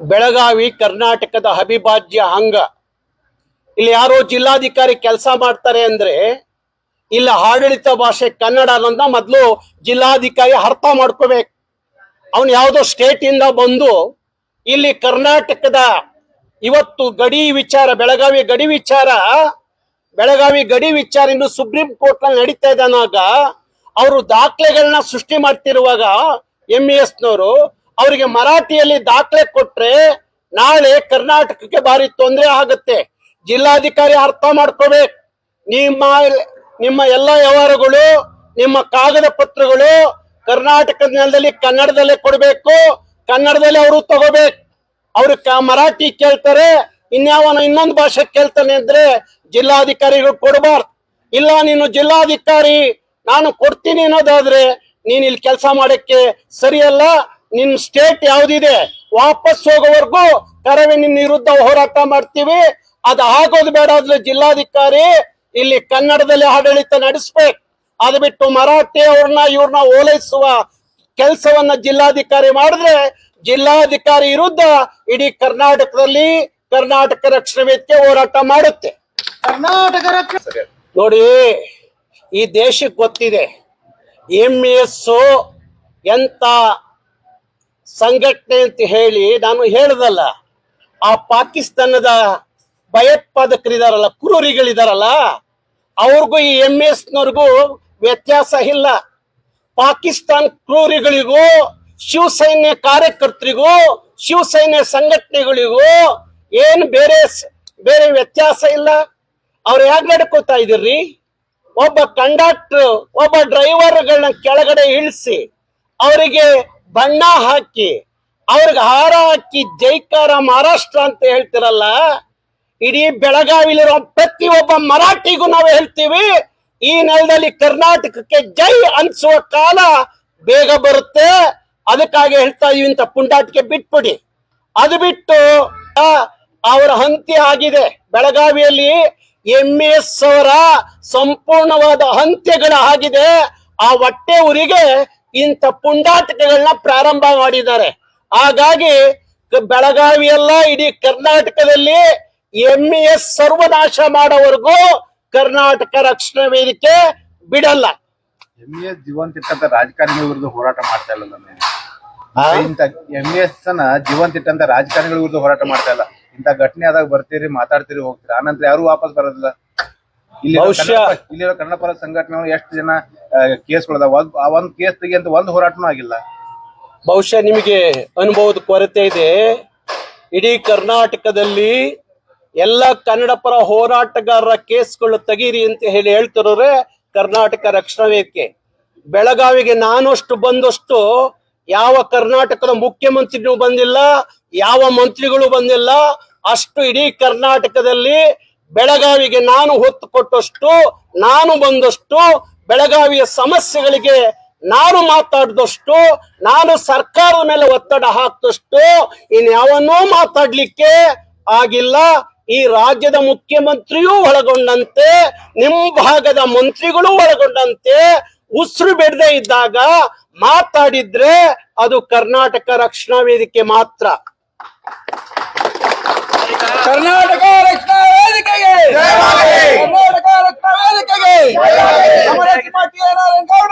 ಬೆಳಗಾವಿ, ಕರ್ನಾಟಕದ ಅವಿಭಾಜ್ಯ ಅಂಗ. ಇಲ್ಲಿ ಯಾರೋ ಜಿಲ್ಲಾಧಿಕಾರಿ ಕೆಲಸ ಮಾಡ್ತಾರೆ ಅಂದ್ರೆ, ಇಲ್ಲ ಆಡಳಿತ ಭಾಷೆ ಕನ್ನಡ ಅನ್ನೋದನ್ನ ಮೊದಲು ಜಿಲ್ಲಾಧಿಕಾರಿ ಅರ್ಥ ಮಾಡ್ಕೋಬೇಕು. ಅವನು ಯಾವುದೋ ಸ್ಟೇಟ್ ಇಂದ ಬಂದು, ಇಲ್ಲಿ ಕರ್ನಾಟಕದ ಇವತ್ತು ಗಡಿ ವಿಚಾರ, ಬೆಳಗಾವಿ ಗಡಿ ವಿಚಾರ ಬೆಳಗಾವಿ ಗಡಿ ವಿಚಾರ ಇನ್ನು ಸುಪ್ರೀಂ ಕೋರ್ಟ್ನಲ್ಲಿ ನಡೀತಾ ಇದ್ದಾನಾಗ ಅವರು ದಾಖಲೆಗಳನ್ನ ಸೃಷ್ಟಿ ಮಾಡ್ತಿರುವಾಗ ಎಂ ಇ ಎಸ್ನವರು ಅವರಿಗೆ ಮರಾಠಿಯಲ್ಲಿ ದಾಖಲೆ ಕೊಟ್ರೆ ನಾಳೆ ಕರ್ನಾಟಕಕ್ಕೆ ಭಾರಿ ತೊಂದರೆ ಆಗುತ್ತೆ. ಜಿಲ್ಲಾಧಿಕಾರಿ ಅರ್ಥ ಮಾಡ್ಕೋಬೇಕು. ನಿಮ್ಮ ನಿಮ್ಮ ಎಲ್ಲ ವ್ಯವಹಾರಗಳು, ನಿಮ್ಮ ಕಾಗದ ಪತ್ರಗಳು ಕರ್ನಾಟಕದ ನೆಲದಲ್ಲಿ ಕನ್ನಡದಲ್ಲೇ ಕೊಡಬೇಕು. ಕನ್ನಡದಲ್ಲಿ ಅವರು ತಗೋಬೇಕು. ಅವ್ರು ಮರಾಠಿ ಕೇಳ್ತಾರೆ ಇನ್ಯಾವನ ಇನ್ನೊಂದು ಭಾಷೆ ಕೇಳ್ತಾನೆ ಅಂದ್ರೆ ಜಿಲ್ಲಾಧಿಕಾರಿಗಳು ಕೊಡಬಾರ್ದು. ಇಲ್ಲ, ನೀನು ಜಿಲ್ಲಾಧಿಕಾರಿ, ನಾನು ಕೊಡ್ತೀನಿ ಅನ್ನೋದಾದ್ರೆ ನೀನ್ ಇಲ್ಲಿ ಕೆಲಸ ಮಾಡಕ್ಕೆ ಸರಿಯಲ್ಲ. ನಿನ್ ಸ್ಟೇಟ್ ಯಾವ್ದಿದೆ, ವಾಪಸ್ ಹೋಗೋವರೆಗೂ ಕರವೇ ನಿನ್ನ ವಿರುದ್ಧ ಹೋರಾಟ ಮಾಡ್ತೀವಿ. ಅದು ಆಗೋದು ಬೇಡ ಆದ್ರೆ ಜಿಲ್ಲಾಧಿಕಾರಿ ಇಲ್ಲಿ ಕನ್ನಡದಲ್ಲಿ ಆಡಳಿತ ನಡೆಸ್ಬೇಕು. ಅದು ಬಿಟ್ಟು ಮರಾಠಿ ಅವ್ರನ್ನ, ಇವ್ರನ್ನ ಓಲೈಸುವ ಕೆಲಸವನ್ನ ಜಿಲ್ಲಾಧಿಕಾರಿ ಮಾಡಿದ್ರೆ ಜಿಲ್ಲಾಧಿಕಾರಿ ವಿರುದ್ಧ ಇಡೀ ಕರ್ನಾಟಕದಲ್ಲಿ ಕರ್ನಾಟಕ ರಕ್ಷಣೆ ವೇದಿಕೆ ಹೋರಾಟ ಮಾಡುತ್ತೆ. ಕರ್ನಾಟಕ ರಕ್ಷಣೆ ನೋಡಿ ಈ ದೇಶಕ್ಕೆ ಗೊತ್ತಿದೆ ಎಂ ಎಸ್ ಎಂತ ಸಂಘಟನೆ ಅಂತ ಹೇಳಿ ನಾನು ಹೇಳ್ದಲ್ಲ. ಆ ಪಾಕಿಸ್ತಾನದ ಭಯೋತ್ಪಾದಕರಿದಾರಲ್ಲ ಕ್ರೂರಿಗಳಿದಾರಲ್ಲ ಅವ್ರಿಗೂ ಈ ಎಂ ಎಸ್ ನವ್ರಿಗೂ ವ್ಯತ್ಯಾಸ ಇಲ್ಲ. ಪಾಕಿಸ್ತಾನ್ ಕ್ರೂರಿಗಳಿಗೂ ಶಿವಸೈನ್ಯ ಕಾರ್ಯಕರ್ತರಿಗೂ ಶಿವಸೈನ್ಯ ಸಂಘಟನೆಗಳಿಗೂ ಏನು ಬೇರೆ ಬೇರೆ ವ್ಯತ್ಯಾಸ ಇಲ್ಲ. ಅವ್ರು ಯಾಕೆ ನಡ್ಕೋತಾ ಇದಿರ್ರಿ ಒಬ್ಬ ಕಂಡಕ್ಟರ್, ಒಬ್ಬ ಡ್ರೈವರ್ಗಳನ್ನ ಕೆಳಗಡೆ ಇಳಿಸಿ, ಅವರಿಗೆ ಬಣ್ಣ ಹಾಕಿ, ಅವ್ರಿಗೆ ಹಾರ ಹಾಕಿ ಜೈಕಾರ ಮಹಾರಾಷ್ಟ್ರ ಅಂತ ಹೇಳ್ತಿರಲ್ಲ, ಇಡೀ ಬೆಳಗಾವಿಲಿರೋ ಪ್ರತಿ ಒಬ್ಬ ಮರಾಠಿಗೂ ನಾವು ಹೇಳ್ತೀವಿ, ಈ ನೆಲದಲ್ಲಿ ಕರ್ನಾಟಕಕ್ಕೆ ಜೈ ಅನ್ಸುವ ಕಾಲ ಬೇಗ ಬರುತ್ತೆ. ಅದಕ್ಕಾಗಿ ಹೇಳ್ತಾ ಇದೀವಿ ಅಂತ ಪುಂಡಾಟಿಕೆ ಬಿಟ್ಬಿಡಿ. ಅದು ಬಿಟ್ಟು ಅವರ ಹಂತಿ ಆಗಿದೆ. ಬೆಳಗಾವಿಯಲ್ಲಿ ಎಂ ಎಸ್ ಅವರ ಸಂಪೂರ್ಣವಾದ ಅಂತ್ಯಗಳ ಆಗಿದೆ. ಆ ಹೊಟ್ಟೆ ಊರಿಗೆ ಇಂಥ ಪುಂಡಾಟಿಕೆಗಳನ್ನ ಪ್ರಾರಂಭ ಮಾಡಿದ್ದಾರೆ. ಹಾಗಾಗಿ ಬೆಳಗಾವಿಯೆಲ್ಲ ಬೆಳಗಾವಿ ಇಡೀ ಕರ್ನಾಟಕದಲ್ಲಿ ಎಂ ಎಸ್ ಸರ್ವನಾಶ ಮಾಡೋವರೆಗೂ ಕರ್ನಾಟಕ ರಕ್ಷಣಾ ವೇದಿಕೆ ಬಿಡಲ್ಲ. ಎಂ ಎಸ್ ಜೀವಂತ ಇಟ್ಟಂತ ರಾಜಕಾರಣಿಗಳ ವಿರುದ್ಧ ಹೋರಾಟ ಮಾಡ್ತಾ ಇಲ್ಲ ಇಂತ ಎಂ ಎಸ್ ಅನ್ನ ಜೀವಂತ ಇಟ್ಟಂತ ರಾಜಕಾರಣಿಗಳ ವಿರುದ್ಧ ಹೋರಾಟ ಮಾಡ್ತಾ ಇಲ್ಲ. ಇಂತ ಘಟನೆ ಆದಾಗ ಬರ್ತೀರಿ ಮಾತಾಡ್ತೀರಿ ಹೋಗ್ತೀರಿ. ಆನಂತರ ಯಾರು ವಾಪಸ್ ಬರೋದಿಲ್ಲ. ಇಲ್ಲಿ ಬಹುಶಃ- ಇಲ್ಲಿರೋ ಕನ್ನಡ ಪರ ಸಂಘಟನೆ ಎಷ್ಟು ಜನ ಕೇಸ್ಗಳದಾವ? ಆ ಒಂದ್ ಕೇಸ್ ತೆಗಿಯಂತ ಒಂದ್ ಹೋರಾಟನೂ ಆಗಿಲ್ಲ. ಬಹುಶಃ ನಿಮಗೆ ಅನುಭವದ ಕೊರತೆ ಇದೆ. ಇಡೀ ಕರ್ನಾಟಕದಲ್ಲಿ ಎಲ್ಲ ಕನ್ನಡ ಪರ ಹೋರಾಟಗಾರರ ಕೇಸ್ಗಳು ತೆಗೀರಿ ಅಂತ ಹೇಳಿ ಹೇಳ್ತಿರೋರೆ ಕರ್ನಾಟಕ ರಕ್ಷಣಾ ವೇದಿಕೆ. ಬೆಳಗಾವಿಗೆ ನಾನಷ್ಟು ಬಂದಷ್ಟು ಯಾವ ಕರ್ನಾಟಕದ ಮುಖ್ಯಮಂತ್ರಿನೂ ಬಂದಿಲ್ಲ, ಯಾವ ಮಂತ್ರಿಗಳು ಬಂದಿಲ್ಲ. ಅಷ್ಟು ಇಡೀ ಕರ್ನಾಟಕದಲ್ಲಿ ಬೆಳಗಾವಿಗೆ ನಾನು ಹೊತ್ತು ಕೊಟ್ಟಷ್ಟು, ನಾನು ಬಂದಷ್ಟು, ಬೆಳಗಾವಿಯ ಸಮಸ್ಯೆಗಳಿಗೆ ನಾನು ಮಾತಾಡಿದಷ್ಟು, ನಾನು ಸರ್ಕಾರದ ಮೇಲೆ ಒತ್ತಡ ಹಾಕಿದಷ್ಟು ಇನ್ಯಾವನ್ನೂ ಮಾತಾಡ್ಲಿಕ್ಕೆ ಆಗಿಲ್ಲ. ಈ ರಾಜ್ಯದ ಮುಖ್ಯಮಂತ್ರಿಯೂ ಒಳಗೊಂಡಂತೆ, ನಿಮ್ ಭಾಗದ ಮಂತ್ರಿಗಳು ಒಳಗೊಂಡಂತೆ ಉಸಿರು ಬಿಡದೆ ಇದ್ದಾಗ ಮಾತಾಡಿದ್ರೆ ಅದು ಕರ್ನಾಟಕ ರಕ್ಷಣಾ ವೇದಿಕೆ ಮಾತ್ರ. ಕರ್ನಾಟಕ ರಕ್ಷಣಾ ವೇದಿಕೆಗೆ! ಕರ್ನಾಟಕ ರಕ್ಷಣಾ ವೇದಿಕೆಗೆ!